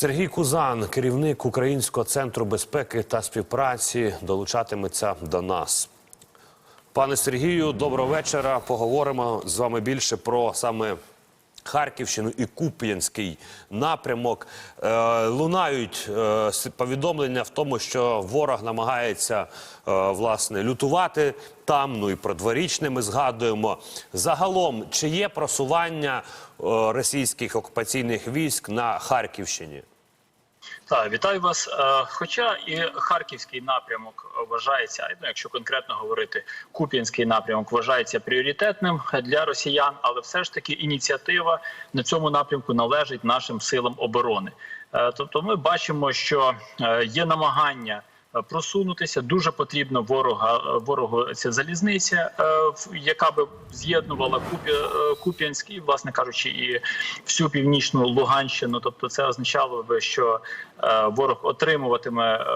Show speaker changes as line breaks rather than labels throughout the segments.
Сергій Кузан, керівник Українського центру безпеки та співпраці, долучатиметься до нас. Пане Сергію, доброго вечора. Поговоримо з вами більше про саме Харківщину і Куп'янський напрямок. Е, лунають е, повідомлення в тому, що ворог намагається е, власне лютувати там. Ну і про дворічне ми згадуємо. Загалом, чи є просування російських окупаційних військ на Харківщині?
Так, вітаю вас. Е, Хоча і харківський напрямок вважається, ну, якщо конкретно говорити, Куп'янський напрямок вважається пріоритетним для росіян, але все ж таки ініціатива на цьому напрямку належить нашим силам оборони. Е, Тобто, ми бачимо, що е, є намагання. Е, Просунутися дуже потрібно ворога е, ворогу ця залізниця, е, яка би з'єднувала Куп'я, Куп'янськ і, власне кажучи, і всю північну Луганщину. Тобто, це означало би, що ворог отримуватиме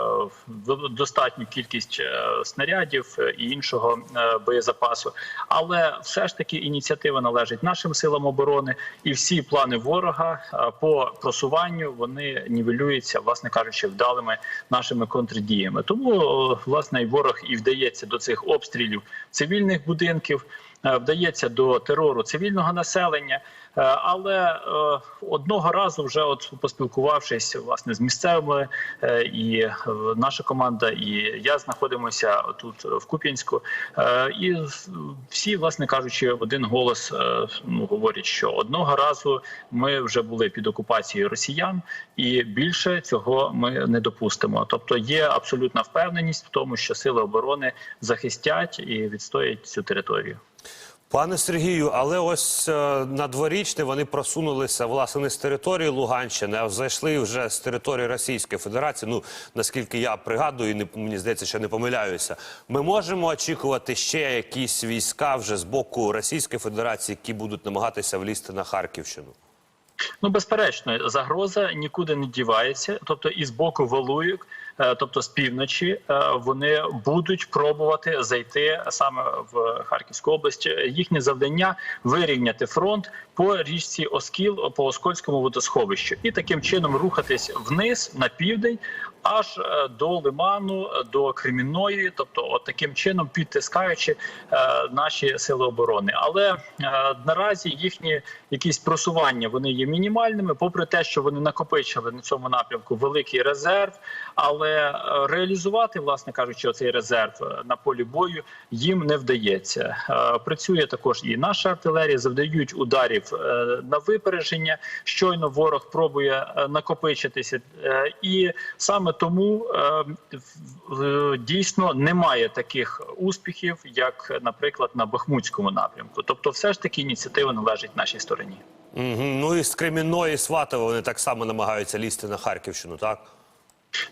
достатню кількість снарядів і іншого боєзапасу. Але все ж таки ініціатива належить нашим силам оборони, і всі плани ворога по просуванню вони нівелюються, власне кажучи, вдалими нашими контрдіями. Тому е, власне і ворог і вдається до цих обстрілів цивільних будинків. Е, Вдається до терору цивільного населення, Е, але е, одного разу, вже от поспілкувавшись власне з місцевими, і наша команда, і я знаходимося тут в Куп'янську, і всі, власне кажучи, в один голос ну, говорять, що одного разу ми вже були під окупацією росіян, і більше цього ми не допустимо. Тобто є абсолютна впевненість в тому, що сили оборони захистять і відстоять цю територію.
Пане Сергію, але ось е, на дворічне вони просунулися власне не з території Луганщини, а зайшли вже з території Російської Федерації. Ну наскільки я пригадую, і мені здається, що не помиляюся. Ми можемо очікувати ще якісь війська вже з боку Російської Федерації, які будуть намагатися влізти на Харківщину.
Ну, безперечно, загроза нікуди не дівається. Тобто, і з боку Валуїк, е, тобто з півночі, е, вони будуть пробувати зайти саме в Харківську область. Їхнє завдання вирівняти фронт по річці Оскіл по Оскольському водосховищу, і таким чином рухатись вниз на південь. Аж е, до лиману, е, до Кремінної, тобто, от таким чином підтискаючи е, наші сили оборони. Але е, наразі їхні якісь просування вони є мінімальними, попри те, що вони накопичили на цьому напрямку великий резерв. Але е, реалізувати, власне кажучи, цей резерв е, на полі бою їм не вдається. Е, Працює також і наша артилерія, завдають ударів на випередження. Щойно ворог пробує накопичитися, і саме тому дійсно немає таких успіхів, як, наприклад, на Бахмутському напрямку. Тобто, все ж таки ініціатива належить нашій стороні.
Угу. Ну і з Кремінної Сватова вони так само намагаються лізти на Харківщину, так?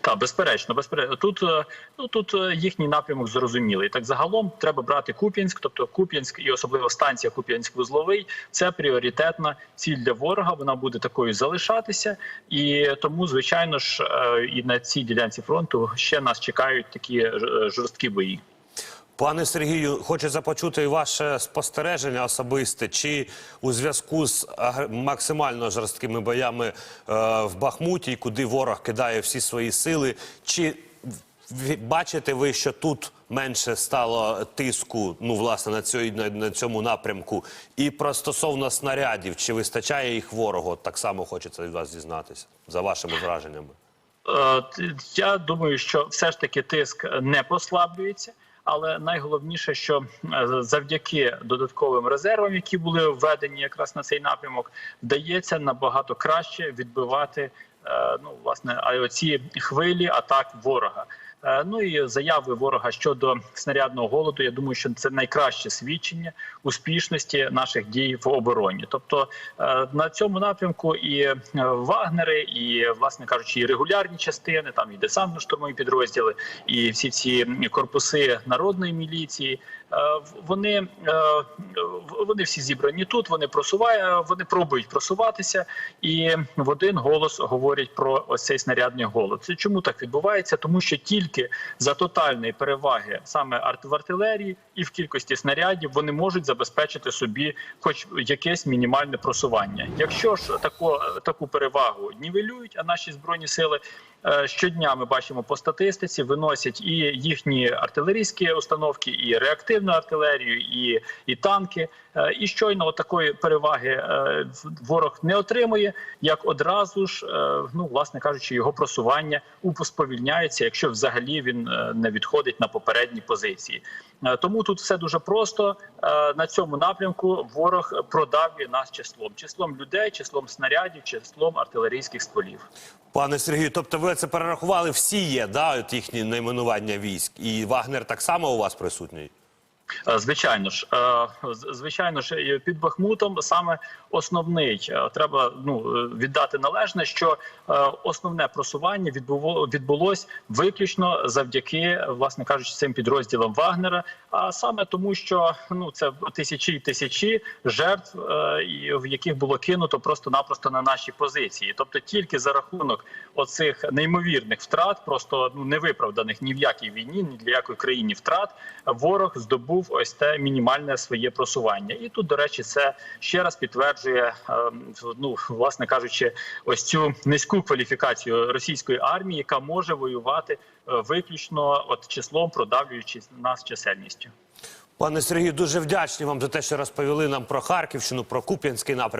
Так, безперечно, безперечно. Тут е, ну тут е, їхній напрямок зрозумілий. Так загалом треба брати Куп'янськ, тобто Куп'янськ і особливо станція Куп'янськ-Вузловий. Це пріоритетна ціль для ворога. Вона буде такою залишатися, і тому, звичайно ж, е, і на цій ділянці фронту ще нас чекають такі жорсткі бої.
Пане Сергію, хочу започути ваше спостереження особисте. Чи у зв'язку з максимально жорсткими боями е, в Бахмуті, куди ворог кидає всі свої сили, чи бачите ви, що тут менше стало тиску, ну власне на цьому, на, цьому напрямку? І про стосовно снарядів, чи вистачає їх ворогу? Так само хочеться від вас дізнатися за вашими враженнями.
Е, Я думаю, що все ж таки тиск не послаблюється. Але найголовніше, що е, завдяки додатковим резервам, які були введені якраз на цей напрямок, вдається набагато краще відбивати ну власне оці хвилі атак ворога. Е, Ну і заяви ворога щодо снарядного голоду. Я думаю, що це найкраще свідчення успішності наших дій в обороні. Тобто е, на цьому напрямку і е, вагнери, і власне кажучи, і регулярні частини, там і десантно-штурмові підрозділи, і всі ці корпуси народної міліції. Вони, е, вони всі зібрані тут. Вони просуває, вони пробують просуватися, і в один голос говорять про ось цей снарядний голод. Це чому так відбувається? Тому що тільки за тотальної переваги саме в артилерії і в кількості снарядів вони можуть забезпечити собі, хоч якесь мінімальне просування. Якщо ж таку, таку перевагу нівелюють, а наші збройні сили. Е, Щодня ми бачимо по статистиці, виносять і їхні артилерійські установки, і реактивну артилерію, і, і танки. Е, І щойно такої переваги е, ворог не отримує, як одразу ж, ну власне кажучи, його просування упосповільняється, якщо взагалі він не відходить на попередні позиції. Е, Тому тут все дуже просто Е, на цьому напрямку. Ворог продавлює нас числом, числом людей, числом снарядів, числом артилерійських стволів.
Пане Сергію, тобто ви це перерахували, всі є, да, от їхні найменування військ. І Вагнер так само у вас присутній?
Е, Звичайно ж, е, звичайно ж, під Бахмутом саме основний е, треба ну віддати належне, що основне просування відбуло відбулось виключно завдяки, власне кажучи, цим підрозділам Вагнера. А саме тому, що ну це тисячі і тисячі жертв, в яких було кинуто просто-напросто на наші позиції. Тобто тільки за рахунок оцих неймовірних втрат, просто ну невиправданих ні в якій війні, ні для якої країні втрат, ворог здобув ось те мінімальне своє просування. І тут, до речі, це ще раз підтверджує, ем, ну власне кажучи, ось цю низьку кваліфікацію російської армії, яка може воювати е, виключно от числом, продавлюючи нас чисельністю.
Пане Сергію, дуже вдячні вам за те, що розповіли нам про Харківщину, про Куп'янський напрямок.